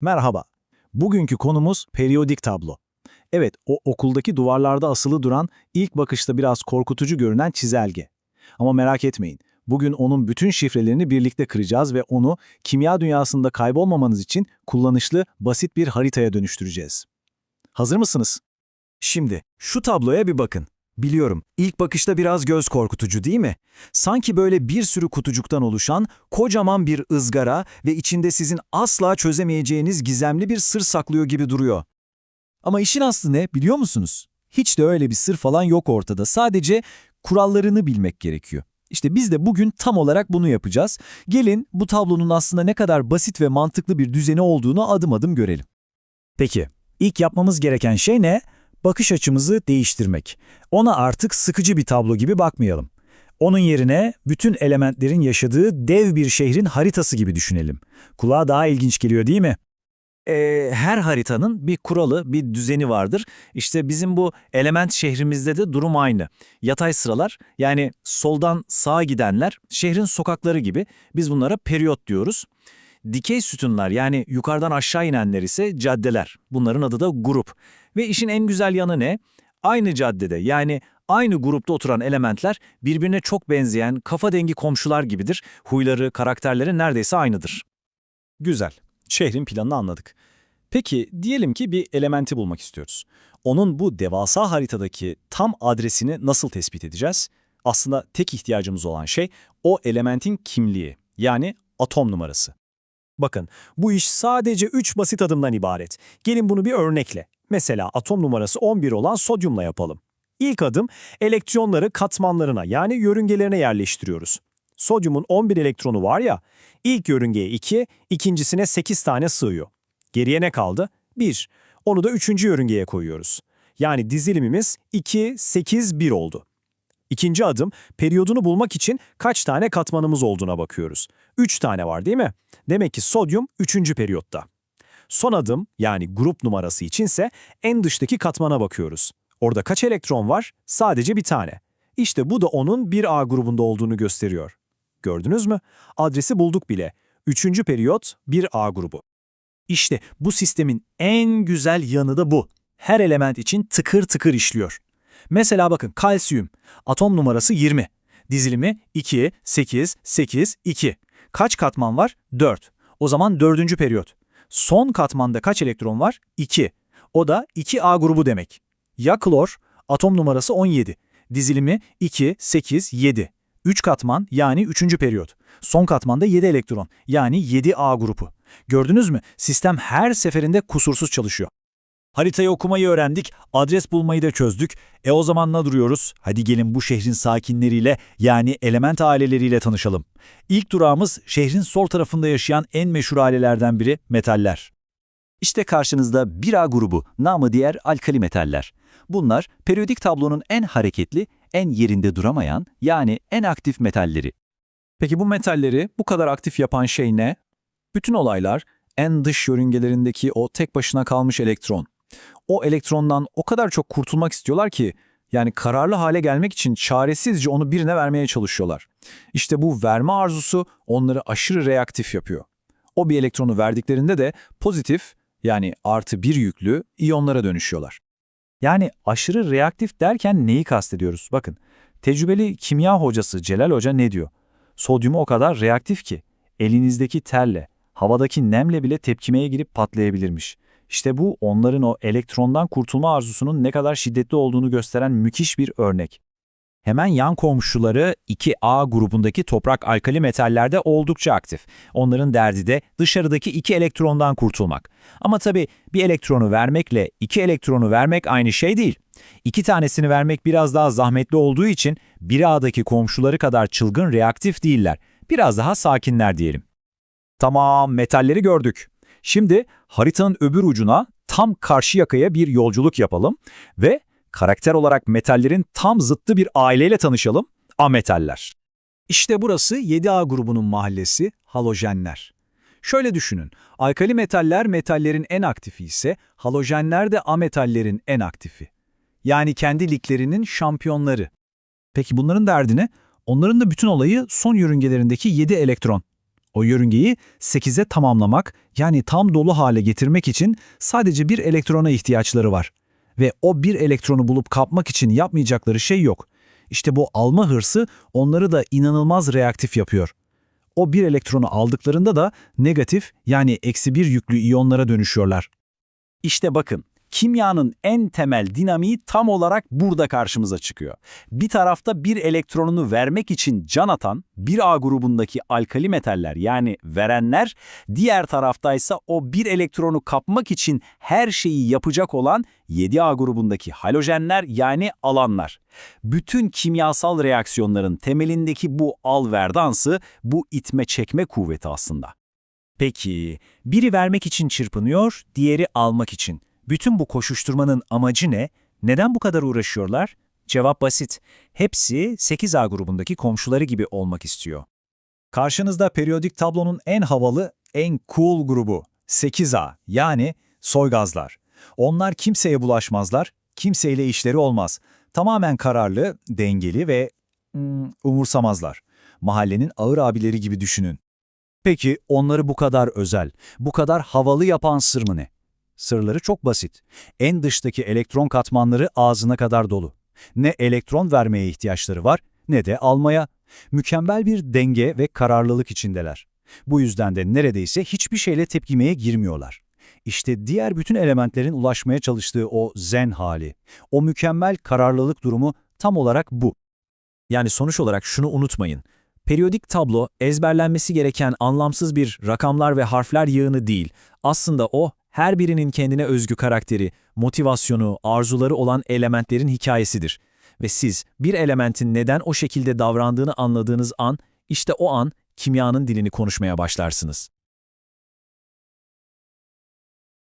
Merhaba. Bugünkü konumuz periyodik tablo. Evet, o okuldaki duvarlarda asılı duran, ilk bakışta biraz korkutucu görünen çizelge. Ama merak etmeyin, bugün onun bütün şifrelerini birlikte kıracağız ve onu kimya dünyasında kaybolmamanız için kullanışlı, basit bir haritaya dönüştüreceğiz. Hazır mısınız? Şimdi şu tabloya bir bakın. Biliyorum ilk bakışta biraz göz korkutucu değil mi? Sanki böyle bir sürü kutucuktan oluşan kocaman bir ızgara ve içinde sizin asla çözemeyeceğiniz gizemli bir sır saklıyor gibi duruyor. Ama işin aslı ne biliyor musunuz? Hiç de öyle bir sır falan yok ortada. Sadece kurallarını bilmek gerekiyor. İşte biz de bugün tam olarak bunu yapacağız. Gelin bu tablonun aslında ne kadar basit ve mantıklı bir düzeni olduğunu adım adım görelim. Peki, ilk yapmamız gereken şey ne? Bakış açımızı değiştirmek. Ona artık sıkıcı bir tablo gibi bakmayalım. Onun yerine bütün elementlerin yaşadığı dev bir şehrin haritası gibi düşünelim. Kulağa daha ilginç geliyor değil mi? Ee, her haritanın bir kuralı, bir düzeni vardır. İşte bizim bu element şehrimizde de durum aynı. Yatay sıralar yani soldan sağa gidenler şehrin sokakları gibi biz bunlara periyot diyoruz. Dikey sütunlar yani yukarıdan aşağı inenler ise caddeler. Bunların adı da grup. Ve işin en güzel yanı ne? Aynı caddede yani aynı grupta oturan elementler birbirine çok benzeyen kafa dengi komşular gibidir. Huyları, karakterleri neredeyse aynıdır. Güzel. Şehrin planını anladık. Peki diyelim ki bir elementi bulmak istiyoruz. Onun bu devasa haritadaki tam adresini nasıl tespit edeceğiz? Aslında tek ihtiyacımız olan şey o elementin kimliği yani atom numarası. Bakın, bu iş sadece 3 basit adımdan ibaret. Gelin bunu bir örnekle. Mesela atom numarası 11 olan sodyumla yapalım. İlk adım, elektronları katmanlarına yani yörüngelerine yerleştiriyoruz. Sodyumun 11 elektronu var ya, ilk yörüngeye 2, ikincisine 8 tane sığıyor. Geriye ne kaldı? 1. Onu da üçüncü yörüngeye koyuyoruz. Yani dizilimimiz 2, 8, 1 oldu. İkinci adım, periyodunu bulmak için kaç tane katmanımız olduğuna bakıyoruz. 3 tane var değil mi? Demek ki sodyum 3. periyotta. Son adım, yani grup numarası içinse en dıştaki katmana bakıyoruz. Orada kaç elektron var? Sadece bir tane. İşte bu da onun 1A grubunda olduğunu gösteriyor. Gördünüz mü? Adresi bulduk bile. 3. periyot 1A grubu. İşte bu sistemin en güzel yanı da bu. Her element için tıkır tıkır işliyor. Mesela bakın kalsiyum. Atom numarası 20. Dizilimi 2, 8, 8, 2. Kaç katman var? 4. O zaman dördüncü periyot. Son katmanda kaç elektron var? 2. O da 2A grubu demek. Ya klor, atom numarası 17. Dizilimi 2, 8, 7. 3 katman yani 3. periyot. Son katmanda 7 elektron yani 7A grubu. Gördünüz mü? Sistem her seferinde kusursuz çalışıyor. Haritayı okumayı öğrendik, adres bulmayı da çözdük. E o zaman ne duruyoruz? Hadi gelin bu şehrin sakinleriyle yani element aileleriyle tanışalım. İlk durağımız şehrin sol tarafında yaşayan en meşhur ailelerden biri metaller. İşte karşınızda 1A grubu, namı diğer alkali metaller. Bunlar periyodik tablonun en hareketli, en yerinde duramayan yani en aktif metalleri. Peki bu metalleri bu kadar aktif yapan şey ne? Bütün olaylar en dış yörüngelerindeki o tek başına kalmış elektron. O elektrondan o kadar çok kurtulmak istiyorlar ki yani kararlı hale gelmek için çaresizce onu birine vermeye çalışıyorlar. İşte bu verme arzusu onları aşırı reaktif yapıyor. O bir elektronu verdiklerinde de pozitif yani artı bir yüklü iyonlara dönüşüyorlar. Yani aşırı reaktif derken neyi kastediyoruz? Bakın tecrübeli kimya hocası Celal Hoca ne diyor? Sodyumu o kadar reaktif ki elinizdeki terle, havadaki nemle bile tepkimeye girip patlayabilirmiş. İşte bu onların o elektrondan kurtulma arzusunun ne kadar şiddetli olduğunu gösteren müthiş bir örnek. Hemen yan komşuları 2A grubundaki toprak alkali metallerde oldukça aktif. Onların derdi de dışarıdaki iki elektrondan kurtulmak. Ama tabii bir elektronu vermekle iki elektronu vermek aynı şey değil. İki tanesini vermek biraz daha zahmetli olduğu için 1A'daki komşuları kadar çılgın reaktif değiller. Biraz daha sakinler diyelim. Tamam, metalleri gördük. Şimdi haritanın öbür ucuna tam karşı yakaya bir yolculuk yapalım ve karakter olarak metallerin tam zıttı bir aileyle tanışalım, ametaller. İşte burası 7A grubunun mahallesi halojenler. Şöyle düşünün, alkali metaller metallerin en aktifi ise halojenler de ametallerin en aktifi. Yani kendi liglerinin şampiyonları. Peki bunların derdi ne? Onların da bütün olayı son yörüngelerindeki 7 elektron. O yörüngeyi 8'e tamamlamak yani tam dolu hale getirmek için sadece bir elektrona ihtiyaçları var. Ve o bir elektronu bulup kapmak için yapmayacakları şey yok. İşte bu alma hırsı onları da inanılmaz reaktif yapıyor. O bir elektronu aldıklarında da negatif yani eksi bir yüklü iyonlara dönüşüyorlar. İşte bakın, kimyanın en temel dinamiği tam olarak burada karşımıza çıkıyor. Bir tarafta bir elektronunu vermek için can atan bir A grubundaki alkali metaller yani verenler, diğer taraftaysa o bir elektronu kapmak için her şeyi yapacak olan 7A grubundaki halojenler yani alanlar. Bütün kimyasal reaksiyonların temelindeki bu al-ver dansı, bu itme çekme kuvveti aslında. Peki, biri vermek için çırpınıyor, diğeri almak için. Bütün bu koşuşturmanın amacı ne? Neden bu kadar uğraşıyorlar? Cevap basit. Hepsi 8A grubundaki komşuları gibi olmak istiyor. Karşınızda periyodik tablonun en havalı, en cool grubu 8A yani soy gazlar. Onlar kimseye bulaşmazlar, kimseyle işleri olmaz. Tamamen kararlı, dengeli ve hmm, umursamazlar. Mahallenin ağır abileri gibi düşünün. Peki onları bu kadar özel, bu kadar havalı yapan sır mı ne? Sırları çok basit. En dıştaki elektron katmanları ağzına kadar dolu. Ne elektron vermeye ihtiyaçları var ne de almaya. Mükemmel bir denge ve kararlılık içindeler. Bu yüzden de neredeyse hiçbir şeyle tepkimeye girmiyorlar. İşte diğer bütün elementlerin ulaşmaya çalıştığı o zen hali, o mükemmel kararlılık durumu tam olarak bu. Yani sonuç olarak şunu unutmayın. Periyodik tablo ezberlenmesi gereken anlamsız bir rakamlar ve harfler yığını değil. Aslında o her birinin kendine özgü karakteri, motivasyonu, arzuları olan elementlerin hikayesidir. Ve siz bir elementin neden o şekilde davrandığını anladığınız an, işte o an kimyanın dilini konuşmaya başlarsınız.